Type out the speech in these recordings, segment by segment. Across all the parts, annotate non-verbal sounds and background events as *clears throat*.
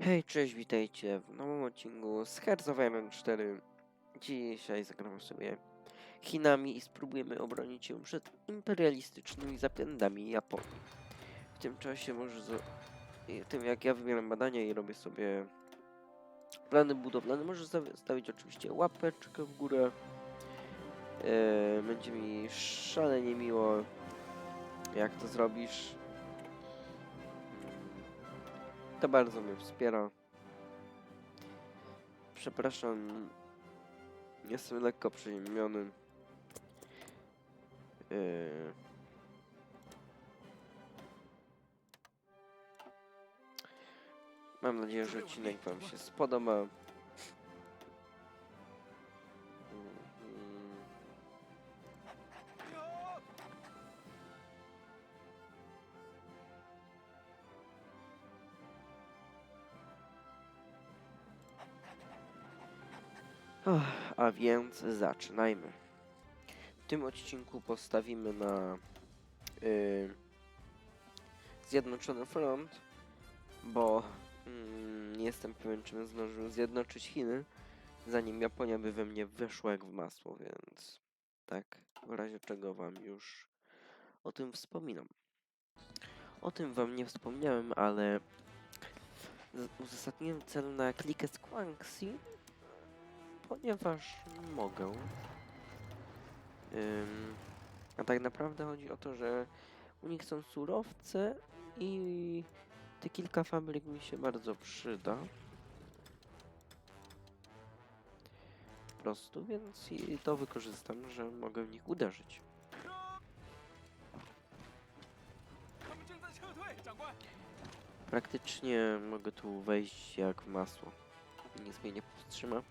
Hej, cześć, witajcie w nowym odcinku z Hearts of Iron 4. Dzisiaj zagramy sobie Chinami i spróbujemy obronić ją przed imperialistycznymi zapędami Japonii. W tym czasie może i tym jak ja wybieram badania i robię sobie plany budowlane, możesz zostawić oczywiście łapeczkę w górę. Eee, będzie mi szalenie miło, jak to zrobisz. To bardzo mnie wspiera. Przepraszam, jestem lekko przeziębiony. Yy. Mam nadzieję, że odcinek Wam się spodoba. A więc zaczynajmy. W tym odcinku postawimy na yy, Zjednoczony Front, bo mm, nie jestem pewien, czy bym zdążył zjednoczyć Chiny, zanim Japonia by we mnie weszła jak w masło, więc tak, w razie czego wam już o tym wspominam. O tym wam nie wspomniałem, ale uzasadniłem cel na klikę z Guangxi, ponieważ mogę. Ym, a tak naprawdę chodzi o to, że u nich są surowce i te kilka fabryk mi się bardzo przyda. Po prostu, więc i to wykorzystam, że mogę w nich uderzyć. Praktycznie mogę tu wejść jak masło. Nic mnie nie powstrzyma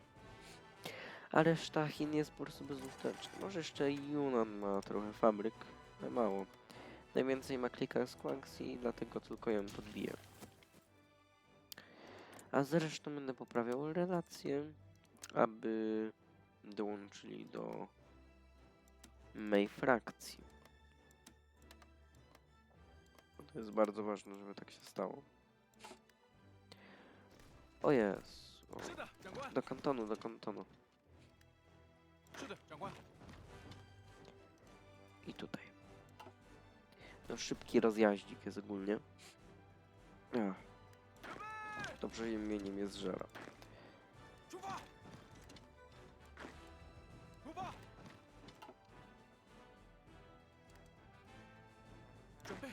a reszta Chin jest po prostu bezużyteczna. Może jeszcze Yunnan ma trochę fabryk, ale mało. Najwięcej ma klika z Guangxi, dlatego tylko ją podbiję. A zresztą będę poprawiał relacje, aby dołączyli do mej frakcji. To jest bardzo ważne, żeby tak się stało. O jest. Do kantonu, do kantonu. 是的，长官。 I tutaj. No szybki rozjaździk jest ogólnie. Ach. To przeziębienie mnie zżera. 出发！出发！准备。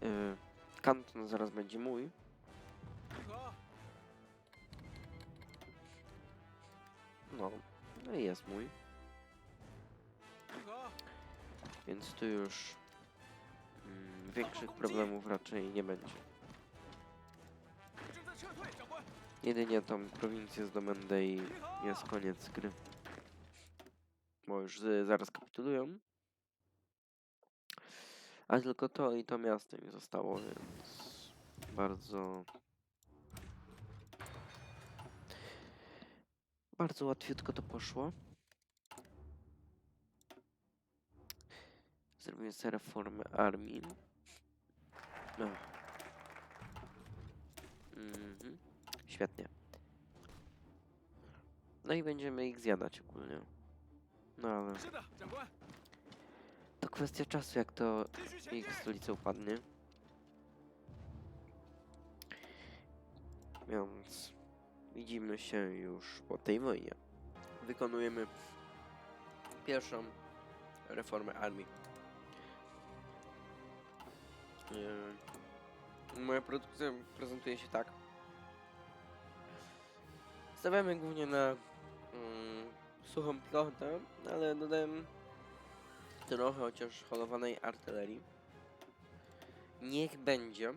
Yy, kanton zaraz będzie mój. No, no i jest mój. Więc tu już mm, większych problemów raczej nie będzie. Jedynie tą prowincję zdobędę i jest koniec gry. Bo już y, zaraz kapitulują. A tylko to i to miasto mi zostało, więc bardzo Bardzo łatwiutko to poszło. Zrobimy sobie reformę armii. No. Mhm. Świetnie. No i będziemy ich zjadać ogólnie. No ale... To kwestia czasu, jak to ich stolica upadnie. Więc widzimy się już po tej wojnie. Wykonujemy pierwszą reformę armii. Yy, Moja produkcja prezentuje się tak. Stawiamy głównie na mm, suchą piechotę, ale dodałem trochę chociaż holowanej artylerii. Niech będzie,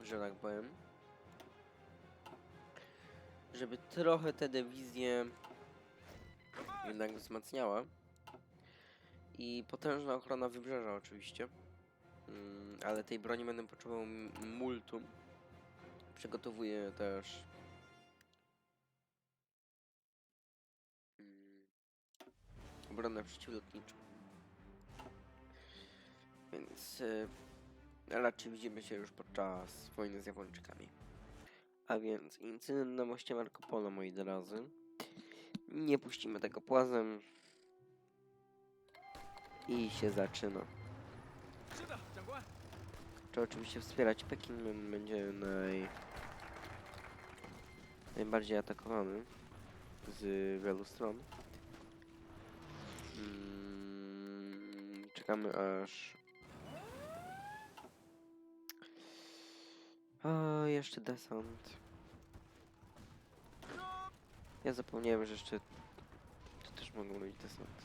że tak powiem, żeby trochę te dywizje jednak wzmacniała. I potężna ochrona wybrzeża oczywiście. Mm, ale tej broni będę potrzebował multum. Przygotowuję też mm, obronę przeciwlotniczą. Więc y, raczej widzimy się już podczas wojny z Japończykami. A więc incydent na moście Marco Polo, moi drodzy. Nie puścimy tego płazem. I się zaczyna. To oczywiście wspierać Pekin będzie naj... najbardziej atakowany z wielu stron. Hmm, czekamy aż O, jeszcze desant. Ja zapomniałem, że jeszcze... To też mogą być desant.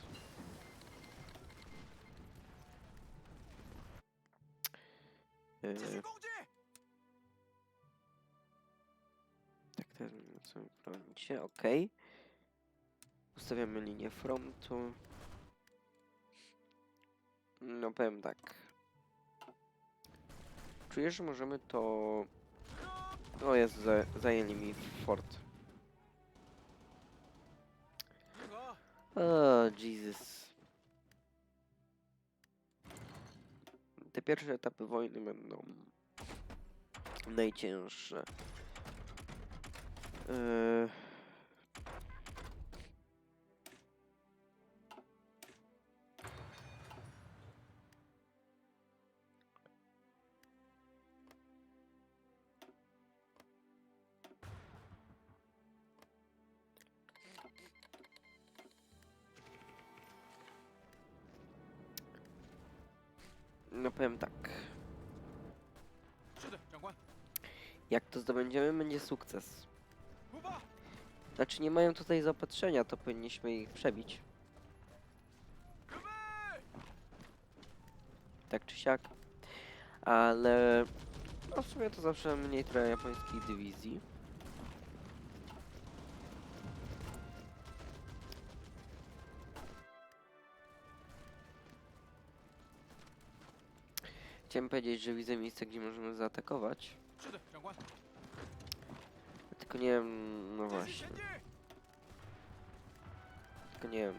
Eee... Tak, teraz będziemy sobie bronić okej. Okay. Ustawiamy linię frontu. No powiem tak. Czuję, że możemy to... O jest, za, zajęli mi fort. O, Jesus. Te pierwsze etapy wojny będą najcięższe. Yy... No powiem tak. Jak to zdobędziemy, będzie sukces. Znaczy nie mają tutaj zaopatrzenia, to powinniśmy ich przebić. Tak czy siak. Ale... No w sumie to zawsze mniej trochę japońskiej dywizji. Chciałem powiedzieć, że widzę miejsce, gdzie możemy zaatakować. Tylko nie wiem, no właśnie. Tylko nie wiem.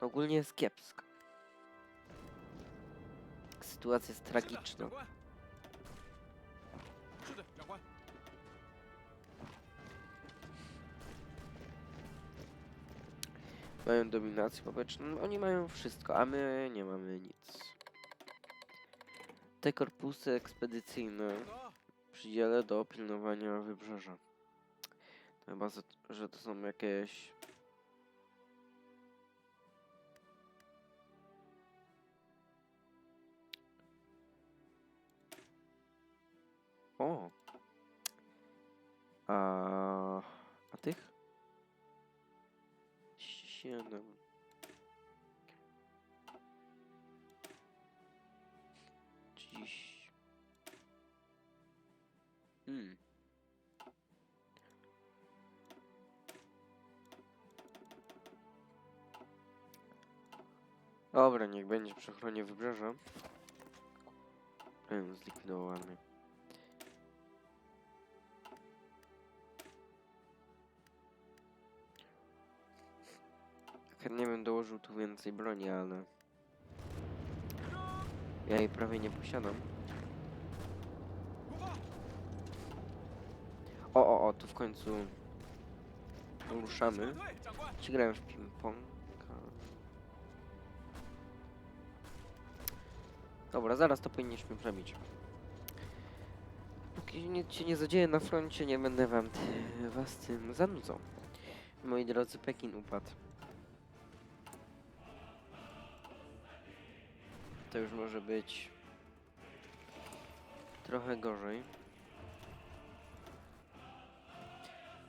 Ogólnie jest kiepsko. Sytuacja jest tragiczna. Mają dominację powietrzną. Oni mają wszystko, a my nie mamy nic. Te korpusy ekspedycyjne przydzielę do pilnowania wybrzeża. Chyba, że to są jakieś... O! A, a tych? Siedem. Dziś. Hmm. Dobra, niech będzie przy ochronie wybrzeża. Em, Chętnie bym dołożył tu więcej broni, ale... Ja jej prawie nie posiadam. O, o, o, tu w końcu ruszamy. Czy grałem w ping-pong? Dobra, zaraz to powinniśmy przebić. Póki nic się nie zadzieje na froncie, nie będę wam was tym zanudzał. Moi drodzy, Pekin upadł. To już może być trochę gorzej.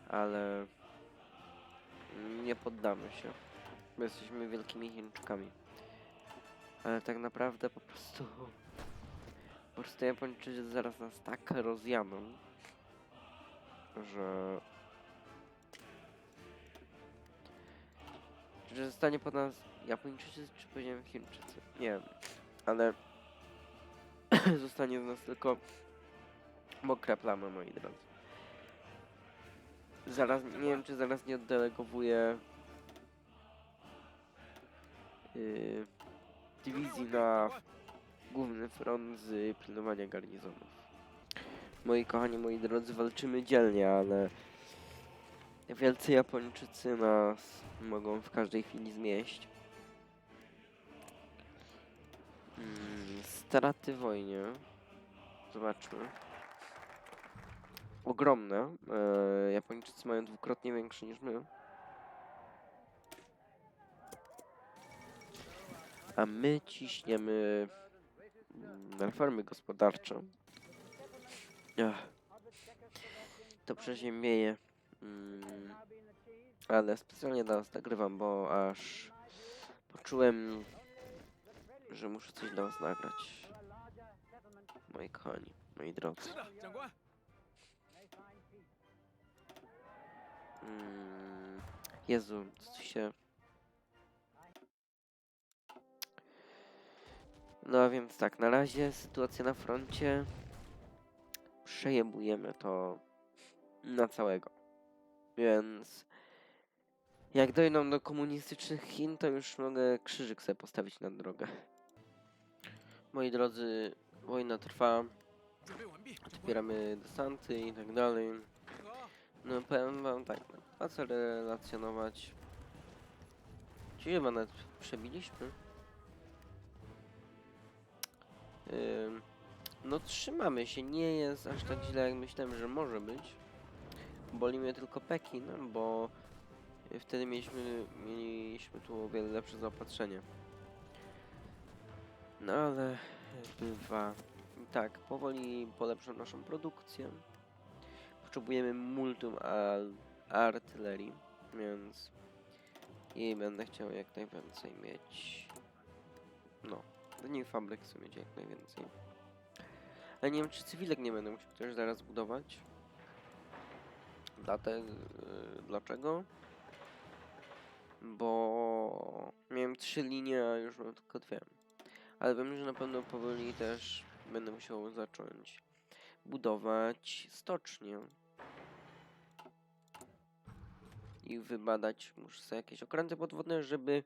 Ale nie poddamy się. Bo jesteśmy wielkimi Chińczykami. Ale tak naprawdę po prostu... Po prostu Japończycy zaraz nas tak rozjadą, że... Że zostanie po nas Japończycy, czy powiedziałem Chińczycy? Nie wiem. Ale... *clears throat* zostanie z nas tylko... Mokra plama, moi drodzy. Zaraz, nie wiem czy zaraz nie oddelegowuję yy, dywizji na główny front z pilnowania garnizonów. Moi kochani, moi drodzy, walczymy dzielnie, ale wielcy Japończycy nas mogą w każdej chwili zmieść. Mm, straty wojnie. Zobaczmy. Ogromne. E, Japończycy mają dwukrotnie większe niż my. A my ciśniemy mm, reformy gospodarcze. Ach. To przeziębieje. Mm, ale specjalnie was nagrywam, bo aż poczułem, że muszę coś dla was nagrać. Moi kochani, moi drodzy. Mm, Jezu, co się... No więc tak, na razie sytuacja na froncie. Przejebujemy to na całego. Więc jak dojdą do komunistycznych Chin, to już mogę krzyżyk sobie postawić na drogę. Moi drodzy, wojna trwa. Odbieramy desanty i tak dalej. No powiem wam tak, a co relacjonować? Czy chyba nawet przebiliśmy? No trzymamy się, nie jest aż tak źle jak myślałem, że może być. Boli mnie tylko Pekin, bo wtedy mieliśmy, mieliśmy tu o wiele lepsze zaopatrzenie. No ale bywa. Tak, powoli polepszam naszą produkcję potrzebujemy multum artylerii, więc i będę chciał jak najwięcej mieć. No, nie fabryk chcę mieć jak najwięcej. Ale nie wiem, czy cywilek nie będę musiał też zaraz budować. Dlatego, dlaczego? Bo miałem trzy linie, a już mam tylko dwie. Ale wiem, że na pewno powoli też będę musiał zacząć budować stocznię. I wybadać, muszę jakieś okręty podwodne, żeby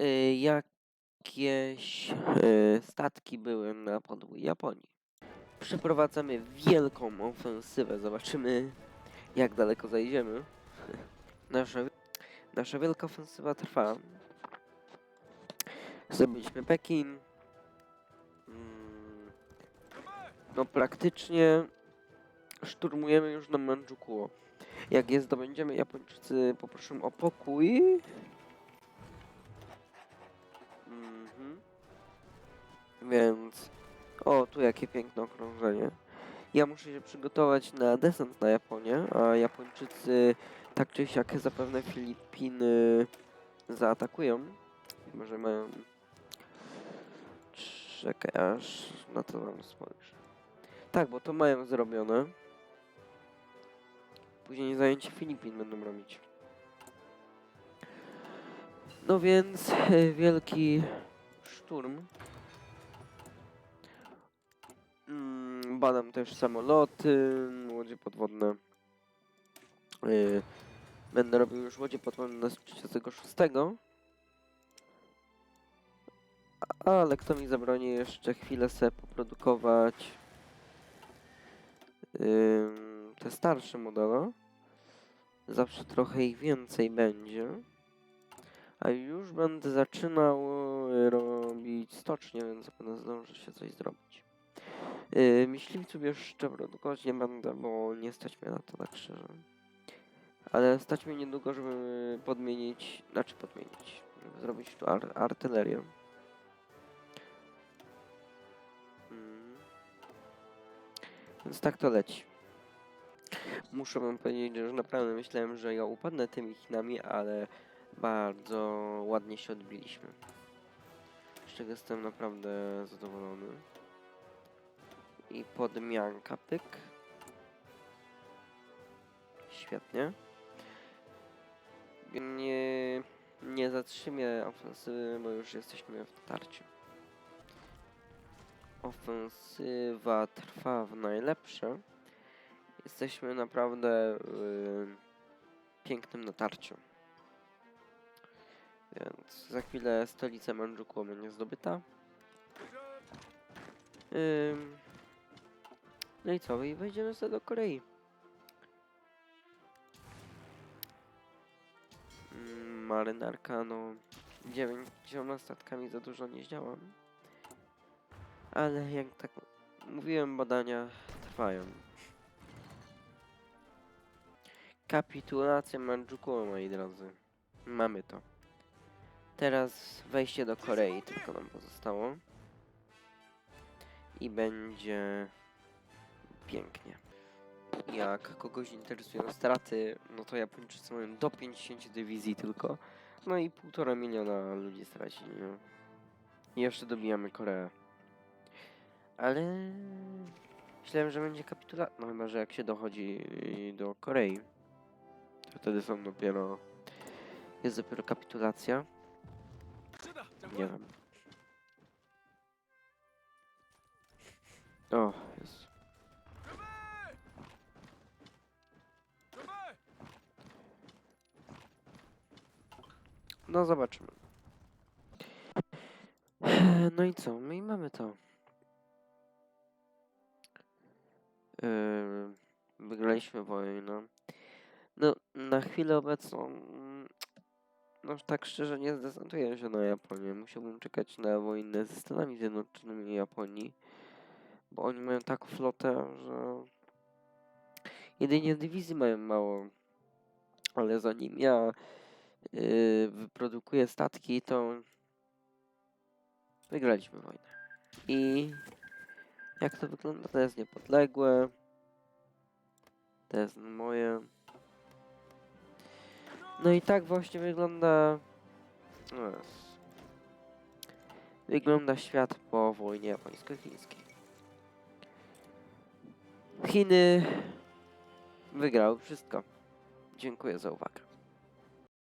y, jakieś y, statki były na podwój Japonii. Przeprowadzamy wielką ofensywę, zobaczymy jak daleko zajdziemy. *laughs* Nasza, nasza wielka ofensywa trwa. Zrobiliśmy Pekin. No praktycznie szturmujemy już na Mandżukuo. Jak je zdobędziemy, Japończycy poproszą o pokój. Mhm. Więc... O, tu jakie piękne okrążenie. Ja muszę się przygotować na desant na Japonię, a Japończycy tak czy siak zapewne Filipiny zaatakują. Może mają... Czekaj, aż na to wam spojrzę. Tak, bo to mają zrobione. Później zajęcie Filipin będą robić. No więc e, wielki szturm. Mm, Badam też samoloty, łodzie podwodne. Yy, Będę robił już łodzie podwodne z 36. Ale kto mi zabroni jeszcze chwilę sobie poprodukować te starsze modele. Zawsze trochę ich więcej będzie. A już będę zaczynał y, robić stocznie, więc zapewne zdążę się coś zrobić. Yy, myśliwców jeszcze produkować nie będę, bo nie stać mnie na to tak szczerze. Ale stać mnie niedługo, żeby podmienić, znaczy podmienić, żeby zrobić tu ar artylerię. Więc tak to leci. Muszę wam powiedzieć, że naprawdę myślałem, że ja upadnę tymi Chinami, ale bardzo ładnie się odbiliśmy. Z czego jestem naprawdę zadowolony. I podmianka pyk. Świetnie. Nie, nie zatrzymię ofensywy, bo już jesteśmy w tarciu. Ofensywa trwa w najlepsze. Jesteśmy naprawdę w pięknym natarciu. Więc za chwilę stolica Mandżukuo będzie zdobyta. No i co? I wejdziemy sobie do Korei. Marynarka, no... Dziewięcioma statkami za dużo nie zdziałam. Ale jak tak mówiłem, badania trwają. Kapitulacja Mandżukuo, moi drodzy. Mamy to. Teraz wejście do Korei tylko nam pozostało. I będzie pięknie. Jak kogoś interesują straty, no to Japończycy mają do 50 dywizji tylko. No i półtora miliona ludzi stracili. No. I jeszcze dobijamy Koreę. Ale myślałem, że będzie kapitulacja. No chyba, że jak się dochodzi do Korei, to wtedy są dopiero. Jest dopiero kapitulacja. Nie wiem. O, jest. No zobaczymy. No i co? My mamy to. Yy, wygraliśmy wojnę. No, na chwilę obecną, mm, no tak szczerze nie zdecyduję się na Japonię. Musiałbym czekać na wojnę ze Stanami Zjednoczonymi i Japonii, bo oni mają taką flotę, że jedynie dywizji mają mało. Ale zanim ja yy, wyprodukuję statki, to wygraliśmy wojnę. I jak to wygląda? To jest niepodległe. To jest moje. No i tak właśnie wygląda. Wygląda świat po wojnie japońsko-chińskiej. Chiny wygrały wszystko. Dziękuję za uwagę.